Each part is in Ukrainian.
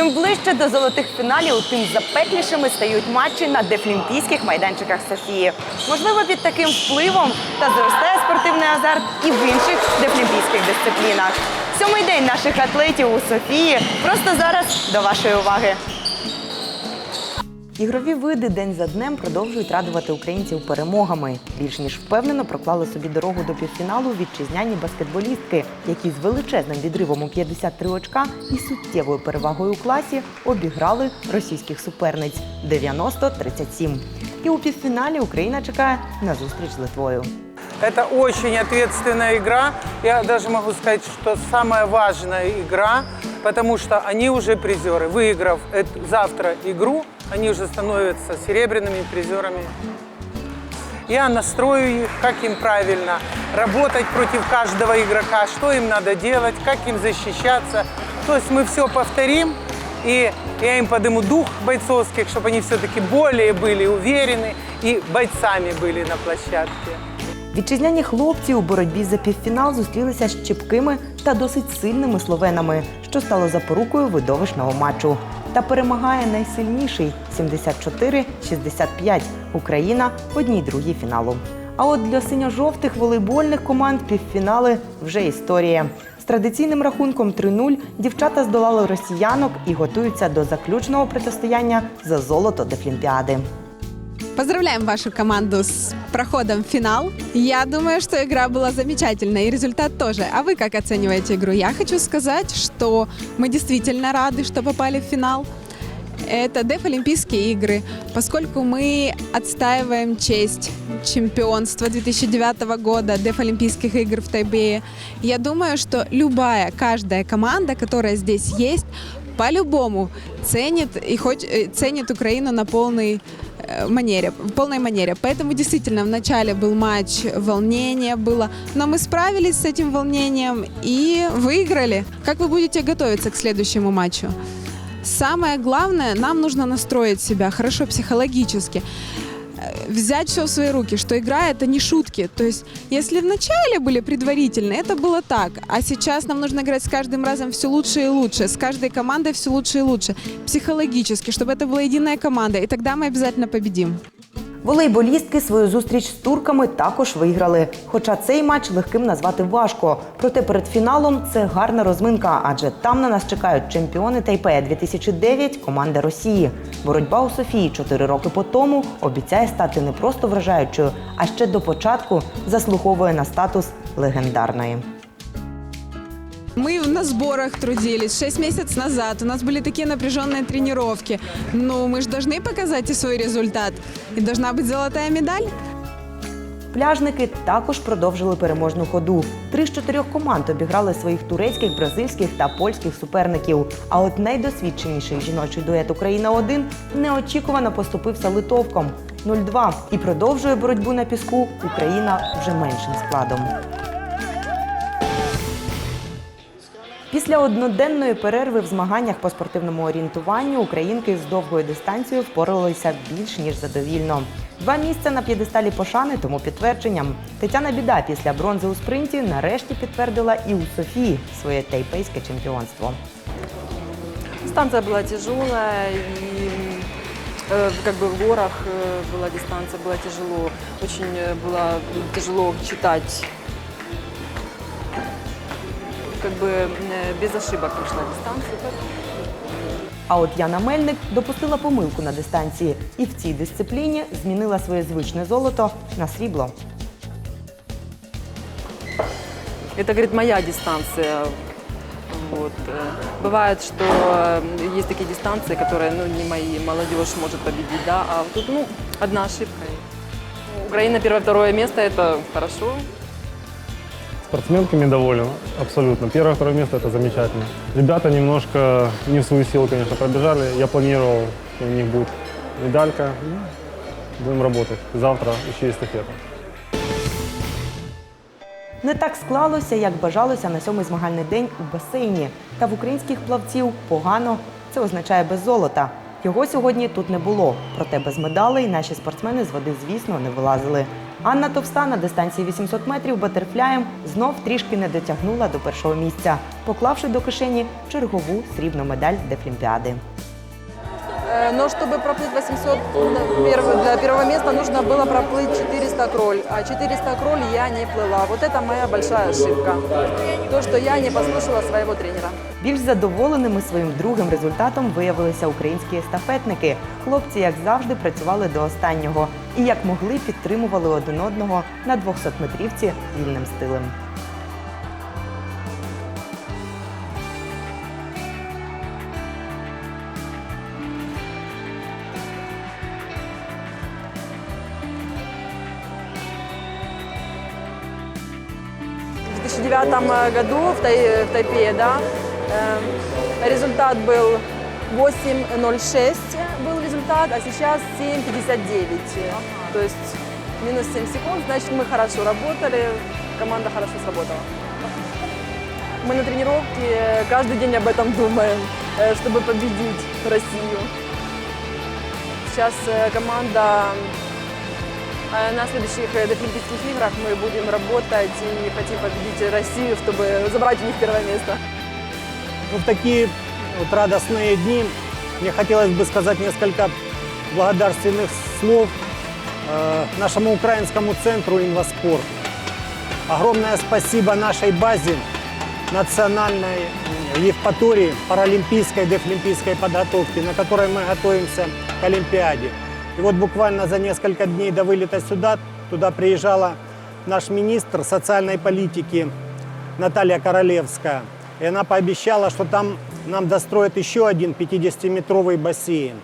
Чим ближче до золотих фіналів, тим запеклішими стають матчі на дефлімпійських майданчиках Софії. Можливо, під таким впливом та зростає спортивний азарт і в інших дефлімпійських дисциплінах. Сьомий день наших атлетів у Софії просто зараз до вашої уваги. Ігрові види день за днем продовжують радувати українців перемогами. Більш ніж впевнено проклали собі дорогу до півфіналу вітчизняні баскетболістки, які з величезним відривом у 53 очка і суттєвою перевагою у класі обіграли російських суперниць 90-37. І у півфіналі Україна чекає на зустріч з Литвою. Это очень ответственная игра. Я даже могу сказать, что самая важная игра, потому что они уже призеры. Выиграв эту- завтра игру, они уже становятся серебряными призерами. Я настрою их, как им правильно работать против каждого игрока, что им надо делать, как им защищаться. То есть мы все повторим, и я им подниму дух бойцовских, чтобы они все-таки более были уверены и бойцами были на площадке. Вітчизняні хлопці у боротьбі за півфінал зустрілися з чіпкими та досить сильними словенами, що стало запорукою видовищного матчу. Та перемагає найсильніший 74-65 Україна в одній другій фіналу. А от для синьо-жовтих волейбольних команд півфінали вже історія. З традиційним рахунком 3-0 дівчата здолали росіянок і готуються до заключного протистояння за золото Дефлімпіади. Поздравляем вашу команду с проходом в финал. Я думаю, что игра была замечательная и результат тоже. А вы как оцениваете игру? Я хочу сказать, что мы действительно рады, что попали в финал. Это ДЕФ Олимпийские игры, поскольку мы отстаиваем честь чемпионства 2009 года ДЕФ Олимпийских игр в Тайбэе. Я думаю, что любая, каждая команда, которая здесь есть, по-любому ценит и хоть э, ценит Украину на полный манере, в полной манере. Поэтому действительно в начале был матч, волнение было, но мы справились с этим волнением и выиграли. Как вы будете готовиться к следующему матчу? Самое главное, нам нужно настроить себя хорошо психологически э, Взять все в свои руки, что игра это не шутки. То есть, если в начале были предварительные, это было так. А сейчас нам нужно играть с каждым разом все лучше и лучше, с каждой командой все лучше и лучше. Психологически, чтобы это была единая команда. И тогда мы обязательно победим. Волейболістки свою зустріч з турками також виграли. Хоча цей матч легким назвати важко. Проте перед фіналом це гарна розминка, адже там на нас чекають чемпіони Тайпея 2009 команда Росії. Боротьба у Софії чотири роки по тому обіцяє стати не просто вражаючою, а ще до початку заслуговує на статус легендарної. Мы на сборах трудились 6 месяцев назад. У нас были такие напряженные тренировки. Ну, мы же должны показать и свой результат. И должна быть золотая медаль. Пляжники також продовжили переможну ходу. Три з чотирьох команд обіграли своїх турецьких, бразильських та польських суперників. А от найдосвідченіший жіночий дует Україна 1 неочікувано поступився литовком 0-2 і продовжує боротьбу на піску Україна вже меншим складом. Після одноденної перерви в змаганнях по спортивному орієнтуванню українки з довгою дистанцією впоралися більш ніж задовільно. Два місця на п'єдесталі пошани, тому підтвердженням. Тетяна Біда після бронзи у спринті нарешті підтвердила і у Софії своє тайпейське чемпіонство. Дистанция была тяжелая, и э, как бы в горах э, была дистанция, было тяжело. Очень э, было тяжело читать. Как бы э, без ошибок прошла дистанцию. так. А от Яна Мельник допустила помилку на дистанції і в цій дисципліні змінила своє звичне золото на срібло. Это, говорит, моя дистанция. Вот. э, Бывает, что э, есть такие дистанции, которые ну, не мои, молодежь может победить, да, а вот тут ну, одна ошибка. Украина первое-второе место, это хорошо. Спортсменками доволен, абсолютно. Первое, второе место – это замечательно. Ребята немножко не в свою силу, конечно, пробежали. Я планировал, у них будет медалька. Ну, Будем работать. Завтра еще эстафета. Не так склалося, як бажалося на сьомий змагальний день у басейні. Та в українських плавців погано це означає без золота. Його сьогодні тут не було. Проте без медалей наші спортсмени з води, звісно, не вилазили. Анна Товста на дистанції 800 метрів батерфляєм знов трішки не дотягнула до першого місця, поклавши до кишені чергову срібну медаль Дефлімпіади. Э, Но чтобы проплыть 800 на перв- для первого места нужно было проплыть 400 кроль, а 400 кроль я не плыла. Вот это моя большая ошибка. То, что я не послушала своего тренера. Більш задоволеними своїм другим результатом виявилися українські естафетники. Хлопці, як завжди, працювали до останнього і як могли підтримували один одного на 200-метрівці вільним стилем. В 2009 году в, Тай- в Тайпе, да, э, результат был 8.06 был результат, а сейчас 7.59. То есть минус 7 секунд, значит мы хорошо работали, команда хорошо сработала. Мы на тренировке каждый день об этом думаем, э, чтобы победить Россию. Сейчас э, команда э, на следующих Дефлимпийских играх мы будем работать и хотим победить Россию, чтобы забрать у них первое место. Ну, в такие вот радостные дни мне хотелось бы сказать несколько благодарственных слов э, нашему украинскому центру «Инваспорт». Огромное спасибо нашей базе национальной м, Евпатории паралимпийской, дефлимпийской подготовки, на которой мы готовимся к Олимпиаде. И вот буквально за несколько дней до вылета сюда, туда приезжала наш министр социальной политики Наталья Королевская. И она пообещала, что там нам достроят еще один 50-метровый бассейн.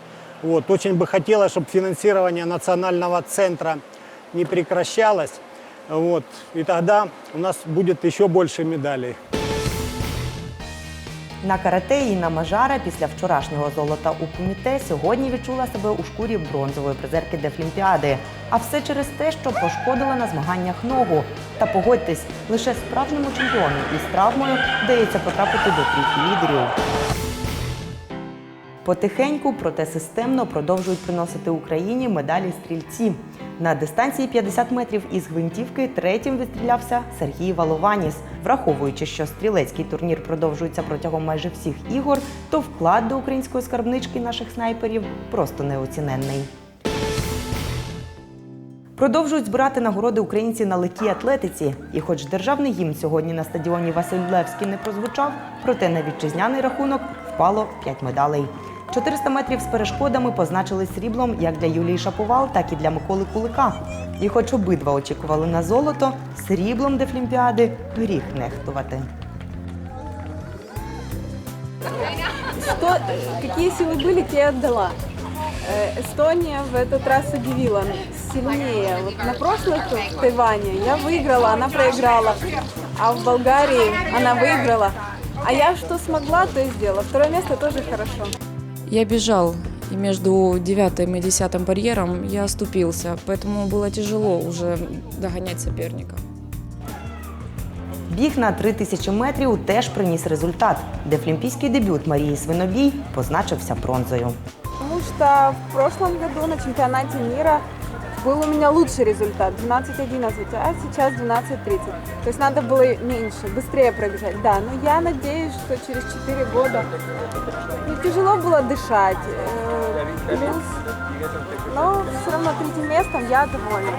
Вот. Очень бы хотелось, чтобы финансирование национального центра не прекращалось. Вот. И тогда у нас будет еще больше медалей. На карате Інна Мажара після вчорашнього золота у куміте сьогодні відчула себе у шкурі бронзової призерки Дефлімпіади. А все через те, що пошкодила на змаганнях ногу. Та погодьтесь, лише справжньому чемпіону із травмою вдається потрапити до трійки лідерів. Потихеньку, проте системно продовжують приносити Україні медалі стрільці. На дистанції 50 метрів із гвинтівки третім відстрілявся Сергій Валованіс. Враховуючи, що стрілецький турнір продовжується протягом майже всіх ігор, то вклад до української скарбнички наших снайперів просто неоціненний. Продовжують збирати нагороди українці на легкій атлетиці. І хоч державний гімн сьогодні на стадіоні Василь Левський не прозвучав, проте на вітчизняний рахунок впало 5 медалей. 400 метрів з перешкодами позначили сріблом як для Юлії Шаповал, так і для Миколи Кулика. І хоч обидва очікували на золото, сріблом Дефлімпіади гріх нехтувати. Что, какие силы были, те я отдала. Э, Эстония в этот раз удивила сильнее. Вот на прошлых в Тайване я выиграла, она проиграла. А в Болгарии она выиграла. А я что смогла, то и сделала. Второе место тоже хорошо. Я бежал, и между девятым и десятым барьером я оступился, поэтому было тяжело уже догонять соперника. Біг на 3000 метрів теж приніс результат. Дефлімпійський дебют Марії Свинобій позначився бронзою. Потому что в прошлом году на чемпионате мира был у меня лучший результат 12.11, а сейчас 12.30. То есть надо было меньше, быстрее пробежать. Да, но я надеюсь, что через 4 года не тяжело было дышать. э, Плюс, но все равно третьим местом я довольна.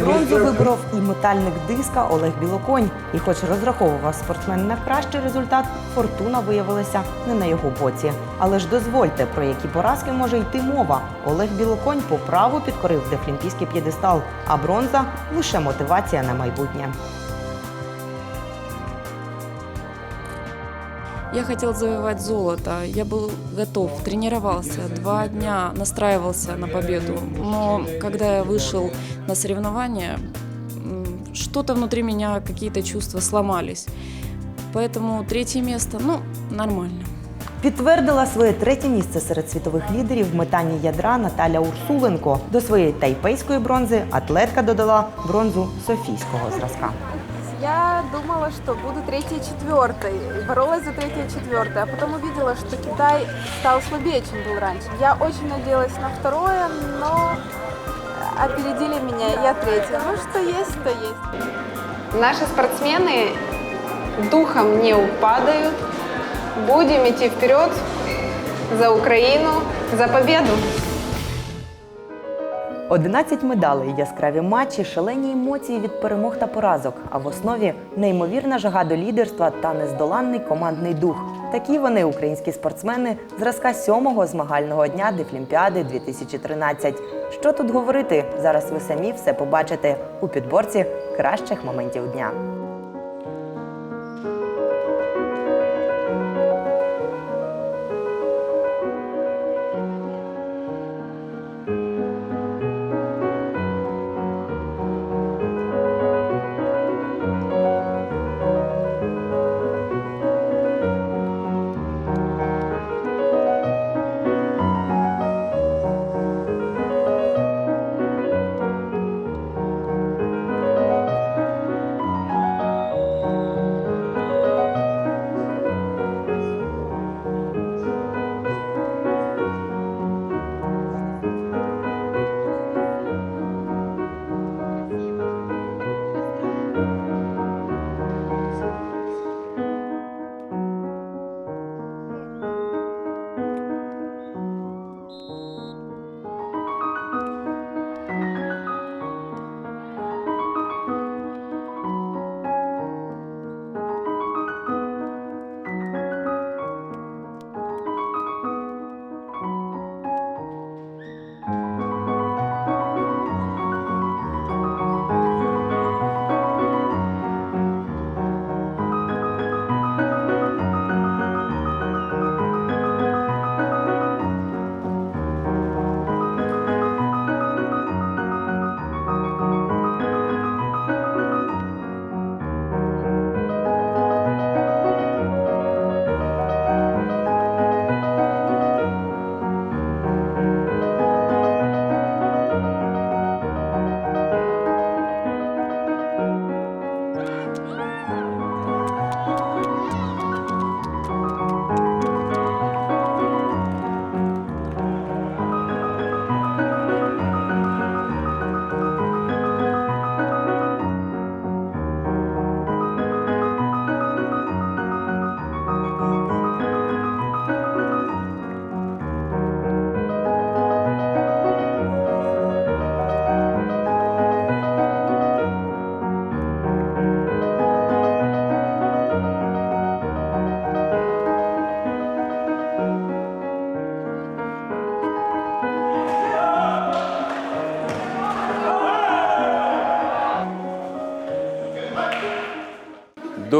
Бронзу виборов і метальник диска Олег Білоконь. І хоч розраховував спортсмен на кращий результат, фортуна виявилася не на його боці. Але ж дозвольте, про які поразки може йти мова. Олег Білоконь по праву підкорив дефлімпійський п'єдестал, а бронза лише мотивація на майбутнє. Я хотел завоевать золото, я был готов, тренировался, два дня настраивался на победу. Но когда я вышел на соревнования, м, что-то внутри меня, какие-то чувства сломались. Поэтому третье место, ну, нормально. Підтвердила своє третє місце серед світових лідерів в метанні ядра Наталя Урсуленко. До своєї тайпейської бронзи атлетка додала бронзу софійського зразка. Я думала, что буду третьей четвертой. Боролась за третье четвертое, а потом увидела, что Китай стал слабее, чем был раньше. Я очень надеялась на второе, но опередили меня, я третья. Ну, что есть, то есть. Наши спортсмены духом не упадают. Будем идти вперед за Украину, за победу. 11 медалей, яскраві матчі, шалені емоції від перемог та поразок. А в основі неймовірна жага до лідерства та нездоланний командний дух. Такі вони, українські спортсмени, зразка сьомого змагального дня Дефлімпіади 2013. Що тут говорити? Зараз ви самі все побачите у підборці кращих моментів дня.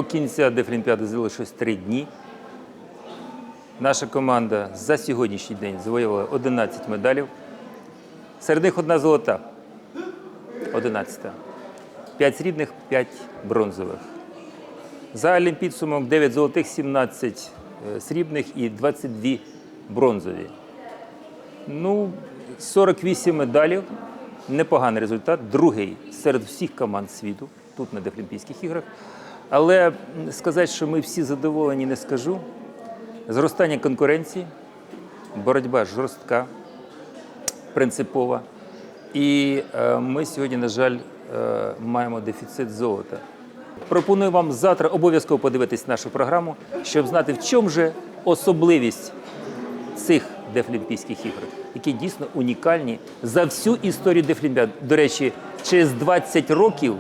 До кінця Дефлімпіади залишилось три дні. Наша команда за сьогоднішній день завоювала 11 медалів. Серед них одна золота. 11. 5 срібних, 5 бронзових. Загальний підсумок 9 золотих, 17 е, срібних і 22 бронзові. Ну, 48 медалів. Непоганий результат. Другий серед всіх команд світу, тут на Дефлімпійських іграх. Але сказати, що ми всі задоволені, не скажу. Зростання конкуренції, боротьба жорстка, принципова. І е, ми сьогодні, на жаль, е, маємо дефіцит золота. Пропоную вам завтра обов'язково подивитись нашу програму, щоб знати, в чому же особливість цих Дефлімпійських ігор, які дійсно унікальні за всю історію Дефлімпіад. До речі, через 20 років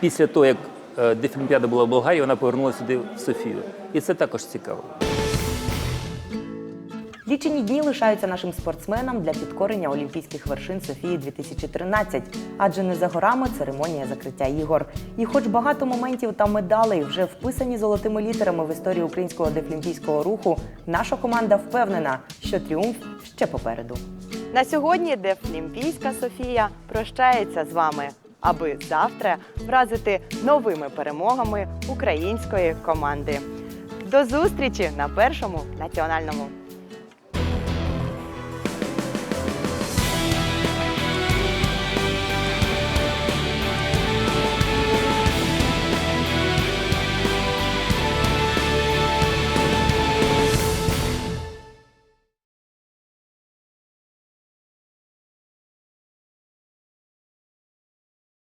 після того, як е, Дефлімпіада була в Болгарії, вона повернулася сюди в Софію. І це також цікаво. Лічені дні лишаються нашим спортсменам для підкорення олімпійських вершин Софії 2013, адже не за горами церемонія закриття ігор. І хоч багато моментів та медалей вже вписані золотими літерами в історію українського дефлімпійського руху, наша команда впевнена, що тріумф ще попереду. На сьогодні Дефлімпійська Софія прощається з вами, аби завтра вразити новими перемогами української команди. До зустрічі на першому національному.